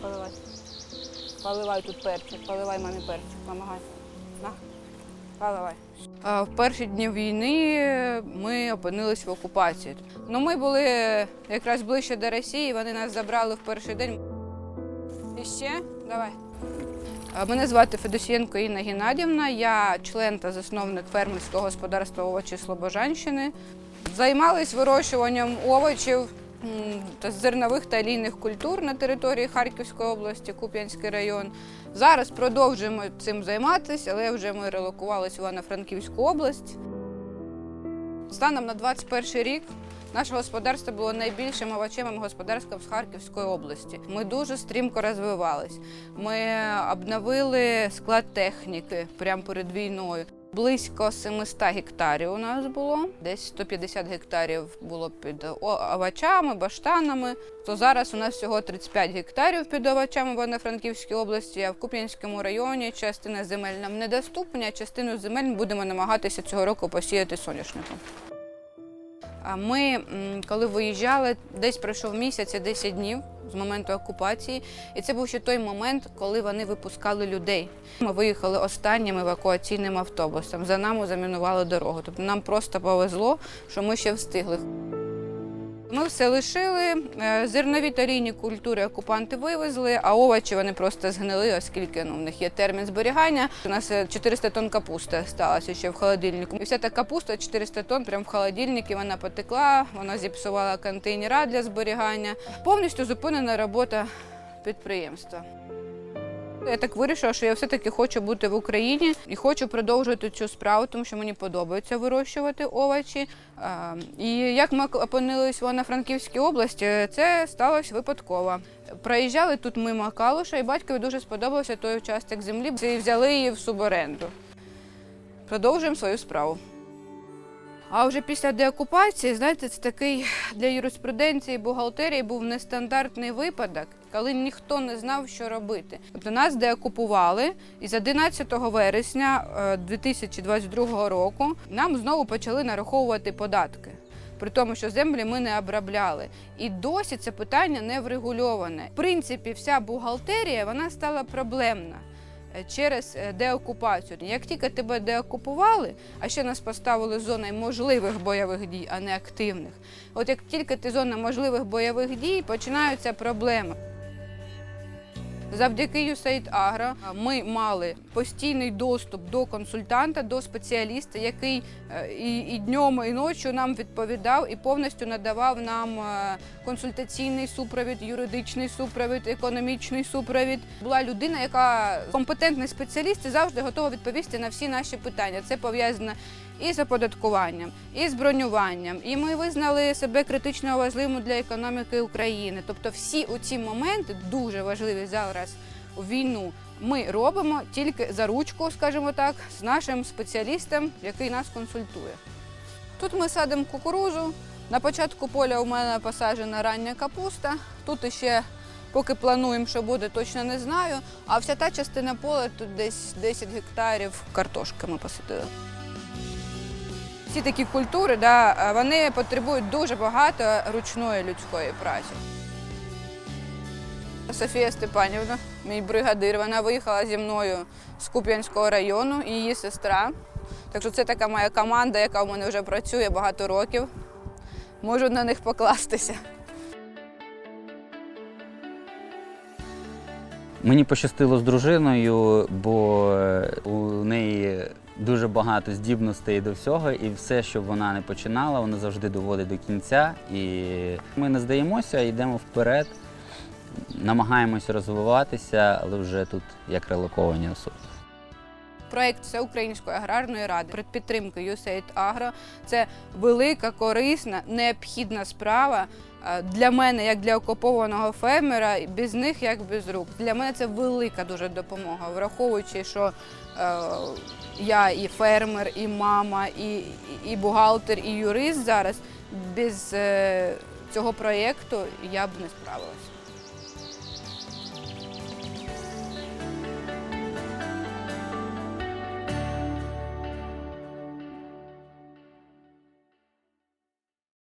поливай. Поливай тут перчик, поливай мамі перчик, помагай. На, поливай. В перші дні війни ми опинились в окупації. Ну, ми були якраз ближче до Росії, вони нас забрали в перший день. І ще? Давай. Мене звати Федосієнко Інна Геннадівна, я член та засновник фермерського господарства овочі Слобожанщини. Займалась вирощуванням овочів зернових та олійних культур на території Харківської області, Куп'янський район. Зараз продовжуємо цим займатися, але вже ми релокувалися в Івано-Франківську область. Станом на 21 рік наше господарство було найбільшим овочевим господарством з Харківської області. Ми дуже стрімко розвивались. Ми обновили склад техніки прямо перед війною. Близько 700 гектарів у нас було. Десь 150 гектарів було під овочами, баштанами. То зараз у нас всього 35 гектарів під овочами в Івано-Франківській області, а в Куп'янському районі частина земель нам недоступна, частину земель будемо намагатися цього року посіяти соняшником. Ми, коли виїжджали, десь пройшов місяць і 10 днів з моменту окупації, і це був ще той момент, коли вони випускали людей. Ми виїхали останнім евакуаційним автобусом. За нами замінували дорогу. Тобто нам просто повезло, що ми ще встигли. Ми все лишили. е, Зернові та олійні культури окупанти вивезли, а овочі вони просто згнили, оскільки ну, в них є термін зберігання. У нас е, 400 тонн капусти сталося ще в холодильнику. І вся та капуста 400 тонн прямо в холодильнику, вона потекла, вона зіпсувала контейнера для зберігання. Повністю зупинена робота підприємства. Я так вирішила, що я все-таки хочу бути в Україні і хочу продовжувати цю справу, тому що мені подобається вирощувати овочі. І як ми опинились в Івано-Франківській області, це сталося випадково. Проїжджали тут мимо Калуша, і батькові дуже сподобався той участок землі, і взяли її в суборенду. Продовжуємо свою справу. А вже після деокупації, знаєте, це такий для юриспруденції бухгалтерії був нестандартний випадок, коли ніхто не знав, що робити. Тобто нас деокупували, і з 11 вересня е, 2022 року нам знову почали нараховувати податки. При тому, що землі ми не обробляли. І досі це питання не врегульоване. В принципі, вся бухгалтерія вона стала проблемна е, через е, деокупацію. Як тільки тебе деокупували, а ще нас поставили зоною можливих бойових дій, а не активних. От як тільки ти зона можливих бойових дій, починаються проблеми. Завдяки USAID Agro ми мали постійний доступ до консультанта, до спеціаліста, який е, і, і днем, і ночі нам відповідав і повністю надавав нам е, консультаційний супровід, юридичний супровід, економічний супровід. Була людина, яка компетентний спеціаліст і завжди готова відповісти на всі наші питання. Це пов'язано і з оподаткуванням, і з бронюванням. І ми визнали себе критично важливим для економіки України. Тобто, всі оці моменти дуже важливі зараз у війну. Ми робимо тільки за ручку, скажімо так, з нашим спеціалістом, який нас консультує. Тут ми садимо кукурузу. На початку поля у мене посаджена рання капуста. Тут ще поки плануємо, що буде, точно не знаю. А вся та частина поля тут десь 10 гектарів картошки ми посадили. Всі такі культури, да, вони потребують дуже багато ручної людської праці. Софія Степанівна, мій бригадир, вона виїхала зі мною з Куп'янського району, і її сестра. Так що це така моя команда, яка в мене вже працює багато років. Можу на них покластися. Мені пощастило з дружиною, бо е, у неї дуже багато здібностей до всього, і все, що вона не починала, вона завжди доводить до кінця. І ми не здаємося, йдемо вперед, намагаємося розвиватися, але вже тут як релоковані особи. Проєкт Всеукраїнської аграрної ради при підтримки USAID Agro – це велика, корисна, необхідна справа е, для мене, як для окупованого фермера, без них як без рук. Для мене це велика дуже допомога, враховуючи, що е, я і фермер, і мама, і, і, бухгалтер, і юрист зараз. Без е, цього проєкту я б не справилася.